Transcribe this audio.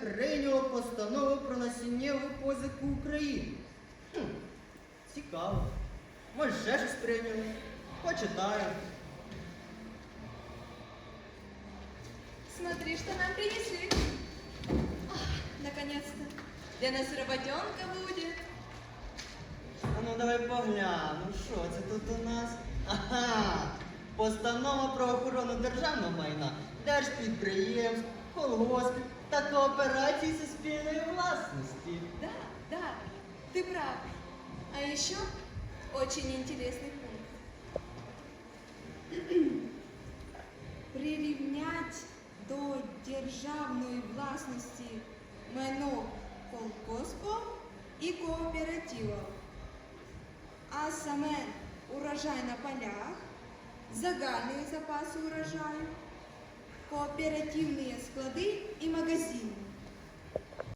прийняло постанову про насіннєву позику України. Хм, цікаво. Може, ще щось прийняло. Почитаю. Смотри, что нам принесли. Ах, Наконец-то. Для нас работенка будет. А ну давай погляну, що це тут у нас? Ага! Постанова про охорону державного майна, держпідприємств, колгоспів та кооперації суспільної власності. Да, да, ты прав. А еще очень интересный пункт. Прирівнять до державної власності майно колгоспу і кооперативів, а саме урожай на полях, загальні запаси урожаю, кооперативні склади і магазини.